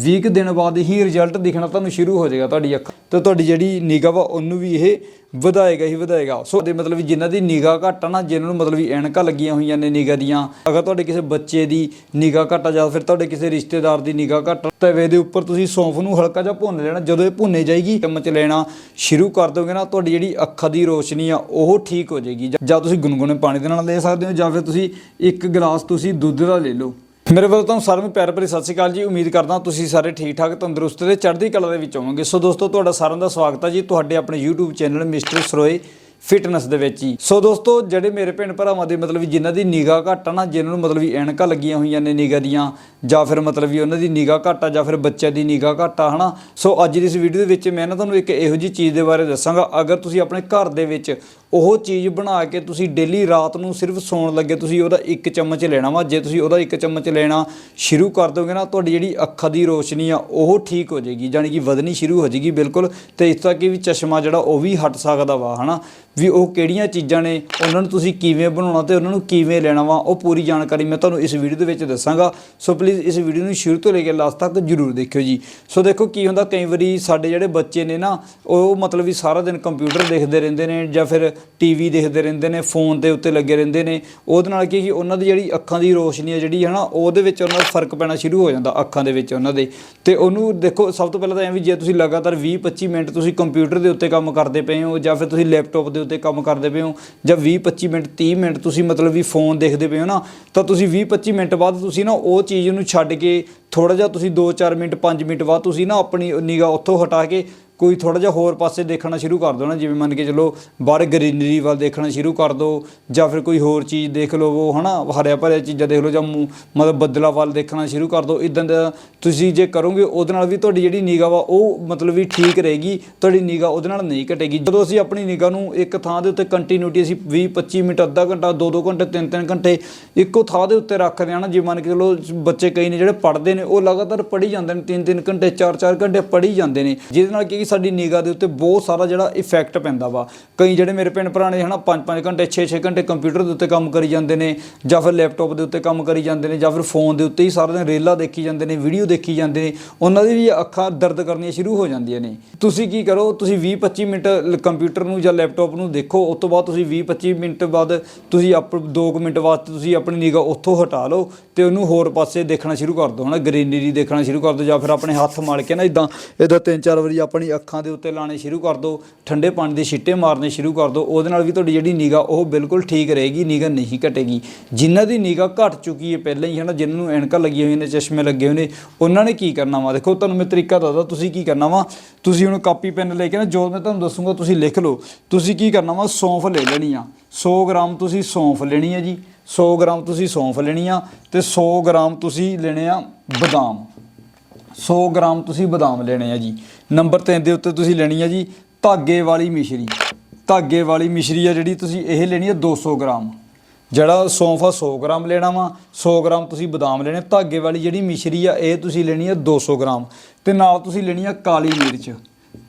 20 ਕੁ ਦਿਨ ਬਾਅਦ ਹੀ ਰਿਜ਼ਲਟ ਦਿਖਣਾ ਤੁਹਾਨੂੰ ਸ਼ੁਰੂ ਹੋ ਜਾਏਗਾ ਤੁਹਾਡੀ ਅੱਖ। ਤੇ ਤੁਹਾਡੀ ਜਿਹੜੀ ਨਿਗਾਹ ਵਾ ਉਹਨੂੰ ਵੀ ਇਹ ਵਧਾਏਗਾ ਹੀ ਵਧਾਏਗਾ। ਸੋ ਦੇ ਮਤਲਬ ਵੀ ਜਿਨ੍ਹਾਂ ਦੀ ਨਿਗਾਹ ਘੱਟ ਆ ਨਾ ਜਿਨ੍ਹਾਂ ਨੂੰ ਮਤਲਬ ਵੀ ਐਨਕਾਂ ਲੱਗੀਆਂ ਹੋਈਆਂ ਨੇ ਨਿਗਾਹ ਦੀਆਂ ਅਗਰ ਤੁਹਾਡੇ ਕਿਸੇ ਬੱਚੇ ਦੀ ਨਿਗਾਹ ਘੱਟ ਆ ਜਾਂ ਫਿਰ ਤੁਹਾਡੇ ਕਿਸੇ ਰਿਸ਼ਤੇਦਾਰ ਦੀ ਨਿਗਾਹ ਘੱਟ ਆ, ਤਵੇ ਦੇ ਉੱਪਰ ਤੁਸੀਂ ਸੌਂਫ ਨੂੰ ਹਲਕਾ ਜਿਹਾ ਭੁੰਨ ਲੈਣਾ। ਜਦੋਂ ਇਹ ਭੁੰਨੇ ਜਾਏਗੀ ਚਮਚ ਲੈਣਾ ਸ਼ੁਰੂ ਕਰ ਦੋਗੇ ਨਾ ਤੁਹਾਡੀ ਜਿਹੜੀ ਅੱਖਾਂ ਦੀ ਰੋਸ਼ਨੀ ਆ ਉਹ ਠੀਕ ਹੋ ਜਾਏਗੀ। ਜਾਂ- ਤੁਸੀਂ ਗੁਨਗੁਨੇ ਪਾਣੀ ਦੇ ਨਾਲ ਲੈ ਸਕਦੇ ਹੋ ਜਾਂ ਫਿਰ ਤੁਸੀਂ ਇੱਕ ਗਲਾਸ ਤੁਸੀਂ ਦੁੱਧ ਦਾ ਲੈ ਲਓ। ਮੇਰੇ ਵੱਲੋਂ ਤੁਹਾਨੂੰ ਸਾਰਿਆਂ ਨੂੰ ਪਿਆਰ ਭਰੀ ਸਤਿ ਸ਼੍ਰੀ ਅਕਾਲ ਜੀ। ਉਮੀਦ ਕਰਦਾ ਤੁਸੀਂ ਸਾਰੇ ਠੀਕ ਠਾਕ ਤੰਦਰੁਸਤ ਤੇ ਚੜ੍ਹਦੀ ਕਲਾ ਦੇ ਵਿੱਚ ਹੋਵੋਗੇ। ਸੋ ਦੋਸਤੋ, ਤੁਹਾਡਾ ਸਾਰਿਆਂ ਦਾ ਸਵਾਗਤ ਹੈ ਜੀ ਤੁਹਾਡੇ ਆਪਣੇ YouTube channel mister Saroye fitness ਦੇ ਵਿੱਚ ਹੀ ਸੋ ਦੋਸਤੋ, ਜਿਹੜੇ ਮੇਰੇ ਭੈਣ ਭਰਾਵਾਂ ਦੇ ਮਤਲਬ ਵੀ ਜਿਨ੍ਹਾਂ ਦੀ ਨਿਗਾਹ ਘੱਟ ਆ ਨਾ, ਜਿਨ੍ਹਾਂ ਨੂੰ ਮਤਲਬ ਵੀ ਐਨਕਾਂ ਲੱਗੀਆਂ ਹੋਈਆਂ ਨੇ ਨਿਗਾਹ ਦੀਆਂ, ਜਾਂ ਫਿਰ ਮਤਲਬ ਵੀ ਉਹਨਾਂ ਦੀ ਨਿਗਾਹ ਘੱਟ ਆ, ਜਾਂ ਫਿਰ ਬੱਚਿਆਂ ਦੀ ਨਿਗਾਹ ਘੱਟ ਆ, ਹਨਾ। ਸੋ ਅੱਜ ਦੀ ਇਸ ਵੀਡੀਓ ਦੇ ਵਿੱਚ ਮੈਂ ਨਾ ਤੁਹਾਨੂੰ ਇੱਕ ਇਹੋ ਜੀ ਚੀਜ਼ ਦੇ ਬਾਰੇ ਦੱਸਾਂਗਾ। ਅਗਰ ਤੁਸੀਂ ਆਪਣੇ ਘਰ ਦੇ ਵਿੱਚ ਉਹ ਚੀਜ਼ ਬਣਾ ਕੇ ਤੁਸੀਂ ਡੇਲੀ ਰਾਤ ਨੂੰ ਸਿਰਫ ਸੌਣ ਲੱਗੇ, ਤੁਸੀਂ ਉਹਦਾ ਇੱਕ ਚਮਚ ਲੈਣਾ ਵਾ। ਜੇ ਤੁਸੀਂ ਉਹਦਾ ਇੱਕ ਚਮਚ ਲੈਣਾ ਸ਼ੁਰੂ ਕਰ ਦੋਗੇ ਨਾ, ਤੁਹਾਡੀ ਜਿਹੜੀ ਅੱਖਾਂ ਦੀ ਰੋਸ਼ਨੀ ਆ, ਉਹ ਠੀਕ ਹੋ ਜਾਏਗੀ ਯਾਨੀ ਕਿ ਵਧਣੀ ਸ਼ੁਰੂ ਹੋ ਜਾਏਗੀ ਬਿਲਕੁਲ। ਤੇ ਇਸ ਤਰ੍ਹਾਂ ਕਿ ਵੀ ਚਸ਼ਮਾ ਜਿਹੜਾ, ਉਹ ਵੀ ਹਟ ਸਕਦਾ ਵਾ, ਹਨਾ? ਵੀ ਉਹ ਕਿਹੜੀਆਂ ਚੀਜ਼ਾਂ ਨੇ, ਉਹਨਾਂ ਨੂੰ ਤੁਸੀਂ ਕਿਵੇਂ ਬਣਾਉਣਾ ਤੇ ਉਹਨਾਂ ਨੂੰ ਕਿਵੇਂ ਲੈਣਾ ਵਾ, ਉਹ ਪੂਰੀ ਜਾਣਕਾਰੀ ਮੈਂ ਤੁਹਾਨੂੰ ਇਸ ਵੀਡੀਓ ਦੇ ਵਿੱਚ ਦੱਸਾਂਗਾ। ਸੋ ਪਲੀਜ਼ ਇਸ ਵੀਡੀਓ ਨੂੰ ਸ਼ੁਰੂ ਤੋਂ ਲੈ ਕੇ ਲਾਸਟ ਤੱਕ ਜਰੂਰ ਦੇਖਿਓ ਜੀ। ਸੋ ਦੇਖੋ ਕੀ ਹੁੰਦਾ, ਕਈ ਵਾਰੀ ਸਾਡੇ ਜਿਹੜੇ ਬੱਚੇ ਨੇ ਨਾ, ਉਹ ਮਤਲਬ ਵੀ ਸਾਰਾ ਦਿਨ ਕੰਪਿਊਟਰ ਦੇਖਦੇ ਰਹਿੰਦੇ ਨੇ ਜਾਂ ਫਿਰ ਟੀਵੀ ਦੇਖਦੇ ਰਹਿੰਦੇ ਨੇ, ਫੋਨ ਦੇ ਉੱਤੇ ਲੱਗੇ ਰਹਿੰਦੇ ਨੇ। ਉਹਦੇ ਨਾਲ ਕੀ ਕਿ ਉਹਨਾਂ ਦੀ ਜਿਹੜੀ ਅੱਖਾਂ ਦੀ ਰੋਸ਼ਨੀ ਹੈ ਜਿਹੜੀ ਹੈ ਨਾ, ਉਹਦੇ ਵਿੱਚ ਉਹਨਾਂ ਦਾ ਫ਼ਰਕ ਪੈਣਾ ਸ਼ੁਰੂ ਹੋ ਜਾਂਦਾ ਅੱਖਾਂ ਦੇ ਵਿੱਚ ਉਹਨਾਂ ਦੇ। ਤੇ ਉਹਨੂੰ ਦੇਖੋ, ਸਭ ਤੋਂ ਪਹਿਲਾਂ ਤਾਂ ਐਂ ਵੀ ਜੇ ਤੁਸੀਂ ਲਗਾਤਾਰ 20 25 ਮਿੰਟ ਤੁਸੀਂ ਕੰਪਿਊਟਰ ਦੇ ਉੱਤੇ ਕੰਮ ਕਰਦੇ ਪਏ ਹੋ ਜਾਂ ਫਿਰ ਤੁਸੀਂ ਲੈਪਟਾਪ ਦੇ ਉੱਤੇ ਕੰਮ ਕਰਦੇ ਪਏ ਹੋ ਜਾਂ 20 25 ਮਿੰਟ 30 ਮਿੰਟ ਤੁਸੀਂ ਮਤਲਬ ਵੀ ਫੋਨ ਦੇਖਦੇ ਪਏ ਹੋ ਨਾ, ਤਾਂ ਤੁਸੀਂ 20 25 ਮਿੰਟ ਬਾਅਦ ਤੁਸੀਂ ਨਾ ਉਹ ਚੀਜ਼ ਨੂੰ ਛੱਡ ਕੇ ਥੋੜਾ ਜਿਹਾ ਤੁਸੀਂ 2-4 ਮਿੰਟ 5 ਮਿੰਟ ਬਾਅਦ ਤੁਸੀਂ ਨਾ ਆਪਣੀ ਨਿਗਾਹ ਉੱਥੋਂ ਹਟਾ ਕੇ ਕੋਈ ਥੋੜਾ ਜਿਹਾ ਹੋਰ ਪਾਸੇ ਦੇਖਣਾ ਸ਼ੁਰੂ ਕਰ ਦਿਓ ਨਾ, ਜਿਵੇਂ ਮੰਨ ਕੇ ਚਲੋ ਬਾਹਰ ਗ੍ਰੀਨਰੀ ਵੱਲ ਦੇਖਣਾ ਸ਼ੁਰੂ ਕਰ ਦਿਓ ਜਾਂ ਫਿਰ ਕੋਈ ਹੋਰ ਚੀਜ਼ ਦੇਖ ਲਓ ਹਨਾ, ਹਰਿਆ ਭਰਿਆ ਚੀਜ਼ਾਂ ਦੇਖ ਲਓ, ਜਾਂ ਮਤਲਬ ਬੱਦਲਾ ਵੱਲ ਦੇਖਣਾ ਸ਼ੁਰੂ ਕਰ ਦਿਓ ਇਦਾਂ ਦਾ ਤੁਸੀਂ ਜੇ ਕਰੋਗੇ, ਉਹਦੇ ਨਾਲ ਵੀ ਤੁਹਾਡੀ ਜਿਹੜੀ ਨਿਗਾਹ ਵਾ, ਉਹ ਮਤਲਬ ਵੀ ਠੀਕ ਰਹੇਗੀ, ਤੁਹਾਡੀ ਨਿਗਾਹ ਉਹਦੇ ਨਾਲ ਨਹੀਂ ਘਟੇਗੀ। ਜਦੋਂ ਅਸੀਂ ਆਪਣੀ ਨਿਗਾਹ ਨੂੰ ਇੱਕ ਥਾਂ ਦੇ ਉੱਤੇ ਕੰਟੀਨਿਊਟੀ ਅਸੀਂ 20 25 ਮਿੰਟ, ਅੱਧਾ ਘੰਟਾ 2-2 ਘੰਟੇ 3-3 ਘੰਟੇ ਇੱਕੋ ਥਾਂ ਦੇ ਉੱਤੇ ਰੱਖਦੇ ਆ ਨਾ ਜੇ ਮੰਨ ਕੇ ਚਲੋ ਬੱਚੇ ਕਈ ਨੇ ਜਿਹੜੇ ਪੜ੍ਹਦੇ ਨੇ, ਉਹ ਲਗਾਤਾਰ ਪੜ੍ਹੀ ਜਾਂਦੇ ਨੇ 3-3 ਘੰਟੇ 4-4 ਘੰਟੇ ਪੜ੍ਹੀ ਜਾਂਦੇ ਨੇ। ਜਿਹਦੇ ਨਾਲ ਕੀ ਕਿ ਸਾਡੀ ਨਿਗਾਹ ਦੇ ਉੱਤੇ ਬਹੁਤ ਸਾਰਾ ਜਿਹੜਾ ਇਫੈਕਟ ਪੈਂਦਾ ਵਾ। ਕਈ ਜਿਹੜੇ ਮੇਰੇ ਭੈਣ ਭਰਾ ਨੇ ਹਨਾ 5-5 ਘੰਟੇ 6-6 ਘੰਟੇ ਕੰਪਿਊਟਰ ਦੇ ਉੱਤੇ ਕੰਮ ਕਰੀ ਜਾਂਦੇ ਨੇ, ਜਾਂ ਫਿਰ ਲੈਪਟਾਪ ਦੇ ਉੱਤੇ ਕੰਮ ਕਰੀ ਜਾਂਦੇ ਨੇ, ਜਾਂ ਫਿਰ ਫੋਨ ਦੇ ਉੱਤੇ ਹੀ ਸਾਰਾ ਦਿਨ ਰੇਲਾਂ ਦੇਖੀ ਜਾਂਦੇ ਨੇ ਵੀਡੀਓ ਦੇਖੀ ਜਾਂਦੇ ਨੇ, ਉਹਨਾਂ ਦੀ ਵੀ ਅੱਖਾਂ ਦਰਦ ਕਰਨੀਆਂ ਸ਼ੁਰੂ ਹੋ ਜਾਂਦੀਆਂ ਨੇ। ਤੁਸੀਂ ਕੀ ਕਰੋ, ਤੁਸੀਂ 20-25 ਮਿੰਟ ਲ- ਕੰਪਿਊਟਰ ਨੂੰ ਜਾਂ ਲੈਪਟਾਪ ਨੂੰ ਦੇਖੋ, ਉਸ ਤੋਂ ਬਾਅਦ ਤੁਸੀਂ 20-25 ਮਿੰਟ ਬਾਅਦ ਤੁਸੀਂ ਆਪ 2 ਮਿੰਟ ਵਾਸਤੇ ਤੁਸੀਂ ਆਪਣੀ ਨਿਗਾਹ ਉੱਥੋਂ ਹਟਾ ਲਓ ਤੇ ਉਹਨੂੰ ਹੋਰ ਪਾਸੇ ਦੇਖਣਾ ਸ਼ੁਰੂ ਕਰ ਦਿਓ, ਹਨਾ ਗ੍ਰੀਨਰੀ ਦੇਖਣਾ ਸ਼ੁਰੂ ਕਰ ਦਿਓ, ਜਾਂ ਫਿਰ ਆਪਣੇ ਹੱਥ ਮਲ ਕੇ ਨਾ ਇਦਾਂ ਇਦਾਂ ਤਿੰਨ ਚਾਰ ਵਾਰੀ ਆਪਣੀ ਅੱਖਾਂ ਦੇ ਉੱਤੇ ਲਾਣੇ ਸ਼ੁਰੂ ਕਰ ਦਿਓ ਠੰਡੇ ਪਾਣੀ ਦੇ ਛਿੱਟੇ ਮਾਰਨੇ ਸ਼ੁਰੂ ਕਰ ਦਿਓ ਉਹਦੇ ਨਾਲ ਵੀ ਤੁਹਾਡੀ ਜਿਹੜੀ ਨਿਗਾਹ, ਉਹ ਬਿਲਕੁਲ ਠੀਕ ਰਹੇਗੀ, ਨਿਗਾਹ ਨਹੀਂ ਘਟੇਗੀ। ਜਿਨ੍ਹਾਂ ਦੀ ਨਿਗਾਹ ਘਟ ਚੁੱਕੀ ਹੈ ਪਹਿਲਾਂ ਹੀ, ਹਨਾ, ਜਿਨ੍ਹਾਂ ਨੂੰ ਐਨਕਾਂ ਲੱਗੀਆਂ ਹੋਈਆਂ ਨੇ, ਚਸ਼ਮੇ ਲੱਗੇ ਹੋਏ ਨੇ, ਉਹਨਾਂ ਨੇ ਕੀ ਕਰਨਾ ਵਾ? ਦੇਖੋ, ਤੁਹਾਨੂੰ ਮੈਂ ਤਰੀਕਾ ਦੱਸਦਾ, ਤੁਸੀਂ ਕੀ ਕਰਨਾ ਵਾ? ਤੁਸੀਂ ਹੁਣ ਕਾਪੀ, ਪੈਨ ਲੈ ਕੇ ਨਾ, ਜੋ ਮੈਂ ਤੁਹਾਨੂੰ ਦੱਸੂਗਾ, ਤੁਸੀਂ ਲਿਖ ਲਓ। ਤੁਸੀਂ ਕੀ ਕਰਨਾ ਵਾ? ਸੌਂਫ ਲੈ ਲੈਣੀ ਆ। 100 ਗ੍ਰਾਮ ਤੁਸੀਂ ਸੌਂਫ ਲੈਣੀ ਹੈ ਜੀ। 100 ਗ੍ਰਾਮ ਤੁਸੀਂ ਸੌਂਫ ਲੈਣੀ ਆ ਤੇ 100 ਗ੍ਰਾਮ ਤੁਸੀਂ ਲੈਣੇ ਆ ਬਦਾਮ। 100 ਗ੍ਰਾਮ ਤੁਸੀਂ ਬਦਾਮ ਲੈਣੇ ਆ ਜੀ। ਨੰਬਰ 3 ਦੇ ਉੱਤੇ ਤੁਸੀਂ ਲੈਣੀ ਆ ਜੀ ਧਾਗੇ ਵਾਲੀ ਮਿਸ਼ਰੀ। ਧਾਗੇ ਵਾਲੀ ਮਿਸ਼ਰੀ ਆ ਜਿਹੜੀ ਤੁਸੀਂ ਇਹ ਲੈਣੀ ਆ 200 ਗ੍ਰਾਮ। ਜਿਹੜਾ ਸੌਂਫਾ ਆ 100 ਗ੍ਰਾਮ ਲੈਣਾ ਵਾ 100 ਗ੍ਰਾਮ ਤੁਸੀਂ ਬਦਾਮ ਲੈਣੇ, ਧਾਗੇ ਵਾਲੀ ਜਿਹੜੀ ਮਿਸ਼ਰੀ ਆ, ਇਹ ਤੁਸੀਂ ਲੈਣੀ ਆ 200 ਗ੍ਰਾਮ। ਤੇ ਨਾਲ ਤੁਸੀਂ ਲੈਣੀ ਆ ਕਾਲੀ ਮਿਰਚ।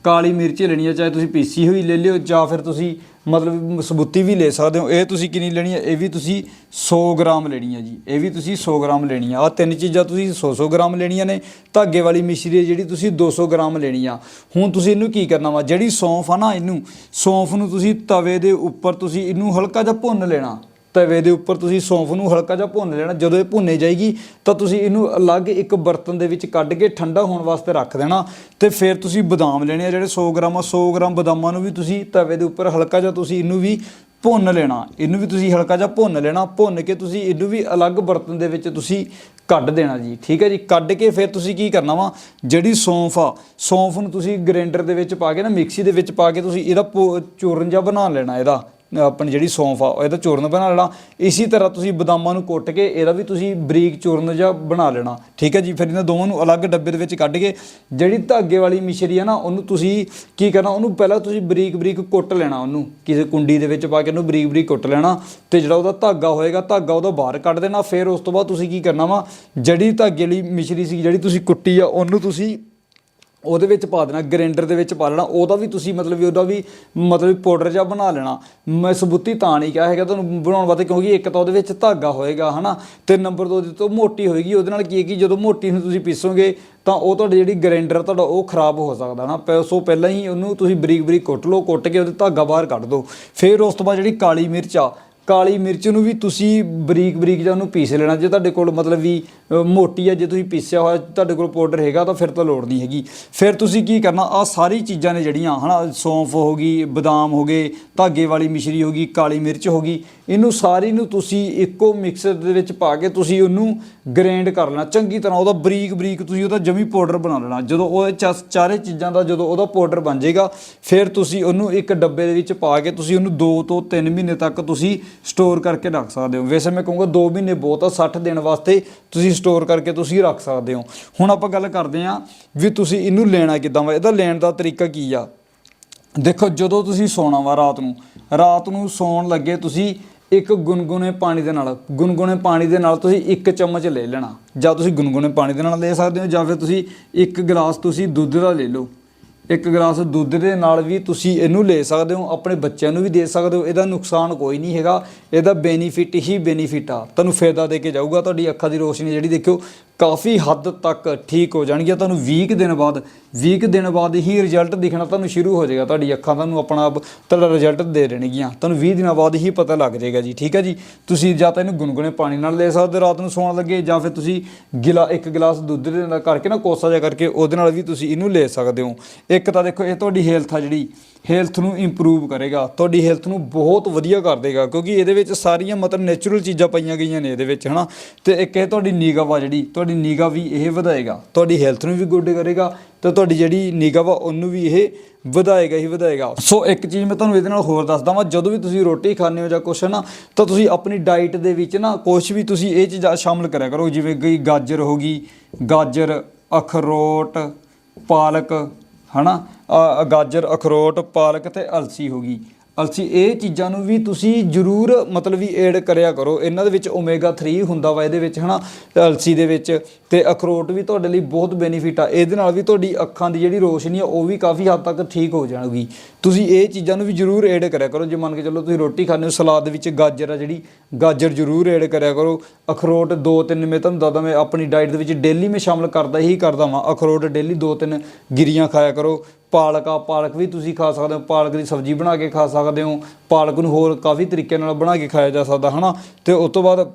ਕਾਲੀ ਮਿਰਚ ਲੈਣੀ ਆ, ਚਾਹੇ ਤੁਸੀਂ ਪੀਸੀ ਹੋਈ ਲੈ ਲਿਓ, ਜਾਂ ਫਿਰ ਤੁਸੀਂ ਮਤਲਬ ਸਬੂਤੀ ਵੀ ਲੈ ਸਕਦੇ ਹੋ। ਇਹ ਤੁਸੀਂ ਕਿੰਨੀ ਲੈਣੀ ਆ? ਇਹ ਵੀ ਤੁਸੀਂ 100 ਗ੍ਰਾਮ ਲੈਣੀ ਹੈ ਜੀ। ਇਹ ਵੀ ਤੁਸੀਂ 100 ਗ੍ਰਾਮ ਲੈਣੀ ਆ। ਆ ਤਿੰਨ ਚੀਜ਼ਾਂ ਤੁਸੀਂ 100-100 ਗ੍ਰਾਮ ਲੈਣੀਆਂ ਨੇ, ਧਾਗੇ ਵਾਲੀ ਮਿਸ਼ਰੀ ਹੈ ਜਿਹੜੀ ਤੁਸੀਂ 200 ਗ੍ਰਾਮ ਲੈਣੀ ਆ। ਹੁਣ ਤੁਸੀਂ ਇਹਨੂੰ ਕੀ ਕਰਨਾ ਵਾ? ਜਿਹੜੀ ਸੌਂਫ ਆ ਨਾ ਇਹਨੂੰ, ਸੌਂਫ ਨੂੰ ਤੁਸੀਂ ਤਵੇ ਦੇ ਉੱਪਰ ਤੁਸੀਂ ਇਹਨੂੰ ਹਲਕਾ ਜਿਹਾ ਭੁੰਨ ਲੈਣਾ। ਤਵੇ ਦੇ ਉੱਪਰ ਤੁਸੀਂ ਸੌਂਫ ਨੂੰ ਹਲਕਾ ਜਿਹਾ ਭੁੰਨ ਲੈਣਾ, ਜਦੋਂ ਇਹ ਭੁੰਨੇ ਜਾਏਗੀ, ਤਾਂ ਤੁਸੀਂ ਇਹਨੂੰ ਅਲੱਗ ਇੱਕ ਬਰਤਨ ਦੇ ਵਿੱਚ ਕੱਢ ਕੇ ਠੰਡਾ ਹੋਣ ਵਾਸਤੇ ਰੱਖ ਦੇਣਾ ਤੇ ਫਿਰ ਤੁਸੀਂ ਬਦਾਮ ਲੈਣੇ ਆ ਜਿਹੜੇ 100 ਗ੍ਰਾਮ ਆ 100 ਗ੍ਰਾਮ ਬਦਾਮਾਂ ਨੂੰ ਵੀ ਤੁਸੀਂ ਤਵੇ ਦੇ ਉੱਪਰ ਹਲਕਾ ਜਿਹਾ ਤੁਸੀਂ ਇਹਨੂੰ ਵੀ ਭੁੰਨ ਲੈਣਾ, ਇਹਨੂੰ ਵੀ ਤੁਸੀਂ ਹਲਕਾ ਜਿਹਾ ਭੁੰਨ ਲੈਣਾ, ਭੁੰਨ ਕੇ ਤੁਸੀਂ ਇਹਨੂੰ ਵੀ ਅਲੱਗ ਬਰਤਨ ਦੇ ਵਿੱਚ ਤੁਸੀਂ ਕੱਢ ਦੇਣਾ ਜੀ, ਠੀਕ ਹੈ ਜੀ? ਕੱਢ ਕੇ ਫਿਰ ਤੁਸੀਂ ਕੀ ਕਰਨਾ ਵਾ, ਜਿਹੜੀ ਸੌਂਫ ਆ, ਸੌਂਫ ਨੂੰ ਤੁਸੀਂ ਗ੍ਰਾਈਂਡਰ ਦੇ ਵਿੱਚ ਪਾ ਕੇ ਨਾ, ਮਿਕਸੀ ਦੇ ਵਿੱਚ ਪਾ ਕੇ ਤੁਸੀਂ ਇਹਦਾ ਪੋ- ਚੂਰਨ ਜਿਹਾ ਬਣਾ ਲੈਣਾ ਇਹਦਾ। ਆਪਣੀ ਜਿਹੜੀ ਸੌਂਫ ਆ ਇਹਦਾ ਚੂਰਨ ਬਣਾ ਲੈਣਾ। ਇਸੇ ਤਰ੍ਹਾਂ ਤੁਸੀਂ ਬਦਾਮਾਂ ਨੂੰ ਕੁੱਟ ਕੇ, ਇਹਦਾ ਵੀ ਤੁਸੀਂ ਬਰੀਕ ਚੂਰਨ ਜਿਹਾ ਬਣਾ ਲੈਣਾ। ਠੀਕ ਹੈ ਜੀ? ਫਿਰ ਇਹਨਾਂ ਦੋਵਾਂ ਨੂੰ ਅਲੱਗ ਡੱਬੇ ਦੇ ਵਿੱਚ ਕੱਢ ਕੇ, ਜਿਹੜੀ ਧਾਗੇ ਵਾਲੀ ਮਿਸ਼ਰੀ ਆ ਨਾ, ਉਹਨੂੰ ਤੁਸੀਂ ਕੀ ਕਰਨਾ, ਉਹਨੂੰ ਪਹਿਲਾਂ ਤੁਸੀਂ ਬਰੀਕ ਬਰੀਕ ਕੁੱਟ ਲੈਣਾ ਉਹਨੂੰ। ਕਿਸੇ ਕੁੰਡੀ ਦੇ ਵਿੱਚ ਪਾ ਕੇ ਉਹਨੂੰ ਬਰੀਕ ਬਰੀਕ ਕੁੱਟ ਲੈਣਾ ਤੇ ਜਿਹੜਾ ਉਹਦਾ ਧਾਗਾ ਹੋਏਗਾ, ਧਾਗਾ ਉਹਦਾ ਬਾਹਰ ਕੱਢ ਦੇਣਾ। ਫਿਰ ਉਸ ਤੋਂ ਬਾਅਦ ਤੁਸੀਂ ਕੀ ਕਰਨਾ ਵਾ, ਜਿਹੜੀ ਧਾਗੇ ਵਾਲੀ ਮਿਸ਼ਰੀ ਸੀ ਜਿਹੜੀ ਤੁਸੀਂ ਕੁੱਟੀ ਆ, ਉਹਨੂੰ ਤੁਸੀਂ ਉਹਦੇ ਵਿੱਚ ਪਾ ਦੇਣਾ ਗ੍ਰਾਈਂਡਰ ਦੇ ਵਿੱਚ ਪਾ ਲੈਣਾ, ਉਹਦਾ ਵੀ ਤੁਸੀਂ ਮਤਲਬ ਵੀ ਉਹਦਾ ਵੀ ਮਤਲਬ ਪਾਊਡਰ ਜਿਹਾ ਬਣਾ ਲੈਣਾ। ਮੈਂ ਸਬੂਤੀ ਤਾਂ ਨਹੀਂ ਕਿਹਾ ਹੈਗਾ ਤੁਹਾਨੂੰ ਬਣਾਉਣ ਵਾਸਤੇ, ਕਿਉਂਕਿ ਇੱਕ ਤਾਂ ਉਹਦੇ ਵਿੱਚ ਧਾਗਾ ਹੋਏਗਾ, ਹਨਾ? ਤੇ ਨੰਬਰ 2 ਤੋਂ ਮੋਟੀ ਹੋਏਗੀ, ਉਹਦੇ ਨਾਲ ਕੀ ਹੈ ਕਿ ਜਦੋਂ ਮੋਟੀ ਨੂੰ ਤੁਸੀਂ ਪੀਸੋਗੇ, ਤਾਂ ਉਹ ਤੁਹਾਡੀ ਜਿਹੜੀ ਗ੍ਰਾਈਂਡਰ ਤੁਹਾਡਾ ਉਹ ਖਰਾਬ ਹੋ ਸਕਦਾ ਨਾ ਪੈ- ਸੋ ਪਹਿਲਾਂ ਹੀ ਉਹਨੂੰ ਤੁਸੀਂ ਬਰੀਕ ਬਰੀਕ ਕੁੱਟ ਲਓ, ਕੁੱਟ ਕੇ ਉਹਦੇ ਧਾਗਾ ਬਾਹਰ ਕੱਢ ਦਿਓ। ਫਿਰ ਉਸ ਤੋਂ ਬਾਅਦ ਜਿਹੜੀ ਕਾਲੀ ਮਿਰਚ ਆ, ਕਾਲੀ ਮਿਰਚ ਨੂੰ ਵੀ ਤੁਸੀਂ ਬਰੀਕ ਬਰੀਕ ਜਿਹਾ ਉਹਨੂੰ ਪੀਸ ਲੈਣਾ, ਜੇ ਤੁਹਾਡੇ ਕੋਲ ਮਤਲਬ ਵੀ ਮੋਟੀ ਹੈ ਜੇ ਤੁਸੀਂ ਪੀਸਿਆ ਹੋਇਆ ਤੁਹਾਡੇ ਕੋਲ ਪਾਊਡਰ ਹੈਗਾ ਤਾਂ ਫਿਰ ਤਾਂ ਲੋੜ ਨਹੀਂ ਹੈਗੀ। ਫਿਰ ਤੁਸੀਂ ਕੀ ਕਰਨਾ ਆ ਸਾਰੀ ਚੀਜ਼ਾਂ ਨੇ ਜਿਹੜੀਆਂ, ਹਨਾ, ਸੌਂਫ ਹੋ ਗਈ, ਬਦਾਮ ਹੋ ਗਏ, ਧਾਗੇ ਵਾਲੀ ਮਿਸ਼ਰੀ ਹੋ ਗਈ, ਕਾਲੀ ਮਿਰਚ ਹੋ ਗਈ, ਇਹਨੂੰ ਸਾਰੀ ਨੂੰ ਤੁਸੀਂ ਇੱਕੋ ਮਿਕਸਰ ਦੇ ਵਿੱਚ ਪਾ ਕੇ ਤੁਸੀਂ ਉਹਨੂੰ ਗ੍ਰੈਂਡ ਕਰ ਲੈਣਾ। ਚੰਗੀ ਤਰ੍ਹਾਂ ਉਹਦਾ ਬਰੀਕ ਬਰੀਕ ਤੁਸੀਂ ਉਹਦਾ ਜਮੀ ਪਾਊਡਰ ਬਣਾ ਲੈਣਾ। ਜਦੋਂ ਉਹ ਚਾਰੇ ਚੀਜ਼ਾਂ ਦਾ ਜਦੋਂ ਉਹਦਾ ਪਾਊਡਰ ਬਣ ਜਾਏਗਾ, ਫਿਰ ਤੁਸੀਂ ਉਹਨੂੰ ਇੱਕ ਡੱਬੇ ਦੇ ਵਿੱਚ ਪਾ ਕੇ ਤੁਸੀਂ ਉਹਨੂੰ 2 ਤੋਂ 3 ਮਹੀਨੇ ਤੱਕ ਤੁਸੀਂ ਸਟੋਰ ਕਰਕੇ ਰੱਖ ਸਕਦੇ ਹੋ। ਵੈਸੇ ਮੈਂ ਕਹੂੰਗਾ 2 ਮਹੀਨੇ ਬਹੁਤ ਆ 60 ਦਿਨ ਵਾਸਤੇ ਤੁਸੀਂ ਸਟੋਰ ਕਰਕੇ ਤੁਸੀਂ ਰੱਖ ਸਕਦੇ ਹੋ। ਹੁਣ ਆਪਾਂ ਗੱਲ ਕਰਦੇ ਹਾਂ ਵੀ ਤੁਸੀਂ ਇਹਨੂੰ ਲੈਣਾ ਕਿੱਦਾਂ ਵਾ। ਇਹਦਾ ਲੈਣ ਦਾ ਤਰੀਕਾ ਕੀ ਆ? ਦੇਖੋ, ਜਦੋਂ ਤੁਸੀਂ ਸੌਣਾ ਵਾ ਰਾਤ ਨੂੰ ਰਾਤ ਨੂੰ ਸੌਣ ਲੱਗੇ ਤੁਸੀਂ ਇੱਕ ਗੁਨਗੁਨੇ ਪਾਣੀ ਦੇ ਨਾਲ ਗੁਨਗੁਨੇ ਪਾਣੀ ਦੇ ਨਾਲ ਤੁਸੀਂ ਇੱਕ ਚਮਚ ਲੈ ਲੈਣਾ। ਜਾਂ ਤੁਸੀਂ ਗੁਨਗੁਨੇ ਪਾਣੀ ਦੇ ਨਾਲ ਲੈ ਸਕਦੇ ਹੋ, ਜਾਂ ਫਿਰ ਤੁਸੀਂ ਇੱਕ ਗਲਾਸ ਤੁਸੀਂ ਦੁੱਧ ਦਾ ਲੈ ਲਓ। ਇੱਕ ਗਲਾਸ ਦੁੱਧ ਦੇ ਨਾਲ ਵੀ ਤੁਸੀਂ ਇਹਨੂੰ ਲੈ ਸਕਦੇ ਹੋ, ਆਪਣੇ ਬੱਚਿਆਂ ਨੂੰ ਵੀ ਦੇ ਸਕਦੇ ਹੋ, ਇਹਦਾ ਨੁਕਸਾਨ ਕੋਈ ਨਹੀਂ ਹੈਗਾ, ਇਹਦਾ ਬੈਨੀਫਿਟ ਹੀ ਬੈਨੀਫਿਟ ਆ। ਤੁਹਾਨੂੰ ਫਾਇਦਾ ਦੇ ਕੇ ਜਾਊਗਾ, ਤੁਹਾਡੀ ਅੱਖਾਂ ਦੀ ਰੋਸ਼ਨੀ ਜਿਹੜੀ ਦੇਖਿਓ, ਕਾਫੀ ਹੱਦ ਤੱਕ ਠੀਕ ਹੋ ਜਾਣਗੀ ਤੁਹਾਨੂੰ 20 ਕੁ ਦਿਨ ਬਾਅਦ 20 ਕੁ ਦਿਨ ਬਾਅਦ ਹੀ ਰਿਜ਼ਲਟ ਦਿਖਣਾ ਤੁਹਾਨੂੰ ਸ਼ੁਰੂ ਹੋ ਜਾਏਗਾ, ਤੁਹਾਡੀ ਅੱਖਾਂ ਤੁਹਾਨੂੰ ਆਪਣਾ ਆਪ ਤੁਹਾਡਾ ਰਿਜ਼ਲਟ ਦੇ ਦੇਣਗੀਆਂ। ਤੁਹਾਨੂੰ 20 ਦਿਨਾਂ ਬਾਅਦ ਹੀ ਪਤਾ ਲੱਗ ਜਾਏਗਾ ਜੀ, ਠੀਕ ਹੈ ਜੀ? ਤੁਸੀਂ ਜਾਂ ਤਾਂ ਇਹਨੂੰ ਗੁਨਗੁਨੇ ਪਾਣੀ ਨਾਲ ਲੈ ਸਕਦੇ ਹੋ, ਰਾਤ ਨੂੰ ਸੌਣ ਲੱਗੇ, ਜਾਂ ਫਿਰ ਤੁਸੀਂ ਗਿਲਾ, ਇੱਕ ਗਲਾਸ ਦੁੱਧ ਦੇ ਨਾਲ ਕਰਕੇ ਨਾ ਕੋਸਾ ਜਿਹਾ ਕਰਕੇ, ਉਹਦੇ ਨਾਲ ਵੀ ਤੁਸੀਂ ਇਹਨੂੰ ਲੈ ਸਕਦੇ ਹੋ। ਇੱਕ ਤਾਂ ਦੇਖੋ, ਇਹ ਤੁਹਾਡੀ ਹੈਲਥ ਆ ਜਿਹੜੀ ਹੈਲਥ ਨੂੰ ਇੰਪਰੂਵ ਕਰੇਗਾ, ਤੁਹਾਡੀ ਹੈਲਥ ਨੂੰ ਬਹੁਤ ਵਧੀਆ ਕਰ ਦੇਗਾ, ਕਿਉਂਕਿ ਇਹਦੇ ਵਿੱਚ ਸਾਰੀਆਂ ਮਤਲਬ ਨੇਚਰਲ ਚੀਜ਼ਾਂ ਪਾਈਆਂ ਗਈਆਂ ਨੇ ਇਹਦੇ ਵਿੱਚ, ਹਨਾ? ਤੇ ਇੱਕ ਇਹ ਤੁਹਾਡੀ ਨਿਗਾਹ ਵਾ ਜਿਹੜੀ, ਤੁਹਾਡੀ ਨਿਗਾਹ ਵੀ ਇਹ ਵਧਾਏਗਾ, ਤੁਹਾਡੀ ਹੈਲਥ ਨੂੰ ਵੀ ਗੁੱਡ ਕਰੇਗਾ, ਤੇ ਤੁਹਾਡੀ ਜਿਹੜੀ ਨਿਗਾਹ ਵਾ ਉਹਨੂੰ ਵੀ ਇਹ ਵਧਾਏਗਾ, ਹੀ ਵਧਾਏਗਾ। ਸੋ ਇੱਕ ਚੀਜ਼ ਮੈਂ ਤੁਹਾਨੂੰ ਇਹਦੇ ਨਾਲ ਹੋਰ ਦੱਸਦਾ ਵਾਂ ਜਦੋਂ ਵੀ ਤੁਸੀਂ ਰੋਟੀ ਖਾਂਦੇ ਹੋ ਜਾਂ ਕੁਛ ਨਾ ਤਾਂ ਤੁਸੀਂ ਆਪਣੀ ਡਾਈਟ ਦੇ ਵਿੱਚ ਨਾ ਕੁਛ ਵੀ ਤੁਸੀਂ ਇਹ ਚੀਜ਼ਾਂ ਸ਼ਾਮਲ ਕਰਿਆ ਕਰੋ, ਜਿਵੇਂ ਗਈ ਗਾਜਰ ਹੋ ਗਈ, ਗਾਜਰ, ਅਖਰੋਟ, ਪਾਲਕ ਹਨਾ? ਅ, ਗਾਜਰ ਅਖਰੋਟ ਪਾਲਕ ਤੇ ਅਲਸੀ ਹੋ ਗਈ। ਅਲਸੀ ਇਹ ਚੀਜ਼ਾਂ ਨੂੰ ਵੀ ਤੁਸੀਂ ਜ਼ਰੂਰ ਮਤਲਬ ਵੀ ਐਡ ਕਰਿਆ ਕਰੋ। ਇਹਨਾਂ ਦੇ ਵਿੱਚ ਓਮੇਗਾ 3 ਹੁੰਦਾ ਵਾ, ਇਹਦੇ ਵਿੱਚ ਹਨਾ ਤੇ ਅਲਸੀ ਦੇ ਵਿੱਚ ਤੇ ਅਖਰੋਟ ਵੀ ਤੁਹਾਡੇ ਲਈ ਬਹੁਤ ਬੈਨੀਫਿਟ ਆ। ਇਹਦੇ ਨਾਲ ਵੀ ਤੁਹਾਡੀ ਅੱਖਾਂ ਦੀ ਜਿਹੜੀ ਰੋਸ਼ਨੀ ਆ, ਉਹ ਵੀ ਕਾਫੀ ਹੱਦ ਤੱਕ ਠੀਕ ਹੋ ਜਾਣਗੀ। ਤੁਸੀਂ ਇਹ ਚੀਜ਼ਾਂ ਨੂੰ ਵੀ ਜ਼ਰੂਰ ਐਡ ਕਰਿਆ ਕਰੋ। ਜੇ ਮੰਨ ਕੇ ਚੱਲੋ ਤੁਸੀਂ ਰੋਟੀ ਖਾਂਦੇ ਹੋ, ਸਲਾਦ ਦੇ ਵਿੱਚ ਗਾਜਰ ਆ ਜਿਹੜੀ, ਗਾਜਰ ਜ਼ਰੂਰ ਐਡ ਕਰਿਆ ਕਰੋ। ਅਖਰੋਟ ਦੋ ਤਿੰਨ ਮੈਂ ਤੁਹਾਨੂੰ ਦੱਸਦਾ, ਮੈਂ ਆਪਣੀ ਡਾਈਟ ਦੇ ਵਿੱਚ ਡੇਲੀ ਮੈਂ ਸ਼ਾਮਲ ਕਰਦਾ ਹੀ ਕਰਦਾ ਵਾਂ। ਅਖਰੋਟ ਡੇਲੀ ਦੋ ਤਿੰਨ ਗਿਰੀਆਂ ਖਾਇਆ ਕਰੋ। ਪਾਲਕ ਆ, ਪਾਲਕ ਵੀ ਤੁਸੀਂ ਖਾ ਸਕਦੇ ਹੋ, ਪਾਲਕ ਦੀ ਸਬਜ਼ੀ ਬਣਾ ਕੇ ਖਾ ਸਕਦੇ ਹੋ, ਪਾਲਕ ਨੂੰ ਹੋਰ ਕਾਫੀ ਤਰੀਕੇ ਨਾਲ ਬਣਾ ਕੇ ਖਾਇਆ ਜਾ ਸਕਦਾ, ਹਨਾ? ਤੇ ਉਸ ਤੋਂ ਬਾਅਦ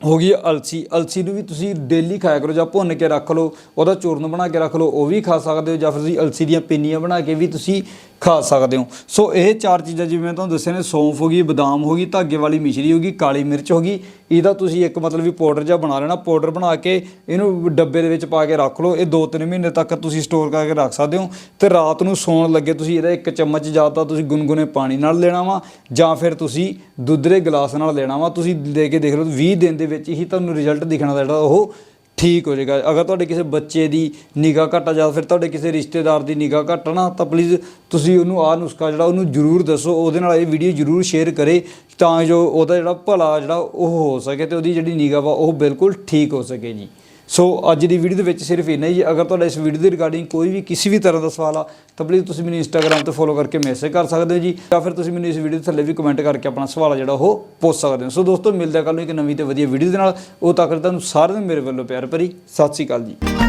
ਹੋ ਗਈ ਅਲਸੀ। ਅਲਸੀ ਨੂੰ ਵੀ ਤੁਸੀਂ ਡੇਲੀ ਖਾਇਆ ਕਰੋ ਜਾਂ ਭੁੰਨ ਕੇ ਰੱਖ ਲਓ, ਉਹਦਾ ਚੂਰਨ ਬਣਾ ਕੇ ਰੱਖ ਲਓ, ਉਹ ਵੀ ਖਾ ਸਕਦੇ ਹੋ ਜਾਂ ਫਿਰ ਤੁਸੀਂ ਅਲਸੀ ਦੀਆਂ ਪਿੰਨੀਆਂ ਬਣਾ ਕੇ ਵੀ ਤੁਸੀਂ ਖਾ ਸਕਦੇ ਹੋ। ਸੋ ਇਹ ਚਾਰ ਚੀਜ਼ਾਂ ਜਿਵੇਂ ਮੈਂ ਤੁਹਾਨੂੰ ਦੱਸਿਆ ਨੇ, ਸੌਂਫ ਹੋ ਗਈ, ਬਦਾਮ ਹੋ ਗਈ, ਧਾਗੇ ਵਾਲੀ ਮਿਸ਼ਰੀ ਹੋ ਗਈ, ਕਾਲੀ ਮਿਰਚ ਹੋ ਗਈ, ਇਹਦਾ ਤੁਸੀਂ ਇੱਕ ਮਤਲਬ ਵੀ ਪਾਊਡਰ ਜਿਹਾ ਬਣਾ ਲੈਣਾ ਪਾਊਡਰ ਬਣਾ ਕੇ ਇਹਨੂੰ ਡੱਬੇ ਦੇ ਵਿੱਚ ਪਾ ਕੇ ਰੱਖ ਲਓ, ਇਹ 2-3 ਮਹੀਨੇ ਤੱਕ ਤੁਸੀਂ ਸਟੋਰ ਕਰਕੇ ਰੱਖ ਸਕਦੇ ਹੋ ਤੇ ਰਾਤ ਨੂੰ ਸੌਣ ਲੱਗੇ ਤੁਸੀਂ ਇਹਦਾ ਇੱਕ ਚਮਚ ਜਾਂ ਤਾਂ ਤੁਸੀਂ ਗੁਨਗੁਨੇ ਪਾਣੀ ਨਾਲ ਲੈਣਾ ਵਾ ਜਾਂ ਫਿਰ ਤੁਸੀਂ ਦੁੱਧ ਦੇ ਗਲਾਸ ਨਾਲ ਲੈਣਾ ਵਾ, ਤੁਸੀਂ ਦੇ ਕੇ ਦੇਖ ਲਓ 20 ਦਿਨ ਦੇ ਵਿੱਚ ਹੀ ਤੁਹਾਨੂੰ ਰਿਜ਼ਲਟ ਦਿਖਣਾ ਦਾ ਜਿਹੜਾ ਉਹ ਠੀਕ ਹੋ ਜਾਏਗਾ। ਅਗਰ ਤੁਹਾਡੇ ਕਿਸੇ ਬੱਚੇ ਦੀ ਨਿਗਾਹ ਘੱਟ ਆ ਜਾਂ ਫਿਰ ਤੁਹਾਡੇ ਕਿਸੇ ਰਿਸ਼ਤੇਦਾਰ ਦੀ ਨਿਗਾਹ ਘੱਟ ਆ ਨਾ, ਤਾਂ ਪਲੀਜ਼ ਤੁਸੀਂ ਉਹਨੂੰ ਆਹ ਨੁਸਖਾ ਜਿਹੜਾ ਉਹਨੂੰ ਜ਼ਰੂਰ ਦੱਸੋ, ਉਹਦੇ ਨਾਲ ਇਹ ਵੀਡੀਓ ਜ਼ਰੂਰ ਸ਼ੇਅਰ ਕਰੇ, ਤਾਂ ਜੋ ਉਹਦਾ ਜਿਹੜਾ ਭਲਾ ਜਿਹੜਾ ਉਹ ਹੋ ਸਕੇ ਤੇ ਉਹਦੀ ਜਿਹੜੀ ਨਿਗਾਹ ਵਾ ਉਹ ਬਿਲਕੁਲ ਠੀਕ ਹੋ ਸਕੇ ਜੀ। ਸੋ ਅੱਜ ਦੀ ਵੀਡੀਓ ਦੇ ਵਿੱਚ ਸਿਰਫ ਇੰਨਾ ਹੀ ਜੀ ਅਗਰ ਤੁਹਾਡਾ ਇਸ ਵੀਡੀਓ ਦੇ ਰਿਗਾਰਡਿੰਗ ਕੋਈ ਵੀ ਕਿਸੇ ਵੀ ਤਰ੍ਹਾਂ ਦਾ ਸਵਾਲ ਆ, ਤਾਂ ਪਲੀਜ਼ ਤੁਸੀਂ ਮੈਨੂੰ ਇੰਸਟਾਗ੍ਰam ਤੇ ਫੋਲੋ ਕਰਕੇ ਮੈਸੇਜ ਕਰ ਸਕਦੇ ਹੋ ਜੀ। ਜਾਂ ਫਿਰ ਤੁਸੀਂ ਮੈਨੂੰ ਇਸ ਵੀਡੀਓ ਦੇ ਥੱਲੇ ਵੀ ਕਮੈਂਟ ਕਰਕੇ ਆਪਣਾ ਸਵਾਲ ਆ ਜਿਹੜਾ ਉਹ ਪੁੱਛ ਸਕਦੇ ਹੋ। ਸੋ ਦੋਸਤੋ, ਮਿਲਦੇ ਹਾਂ ਕੱਲ੍ਹ ਨੂੰ ਇੱਕ ਨਵੀਂ ਤੇ ਵਧੀਆ ਵੀਡੀਓ ਦੇ ਨਾਲ। ਉਹ ਤੱਕ ਤੁਹਾਨੂੰ ਸਾਰਿਆਂ ਨੂੰ ਮੇਰੇ ਵੱਲੋਂ ਪਿਆਰ ਭਰੀ। ਸਤਿ ਸ਼੍ਰੀ ਅਕਾਲ ਜੀ।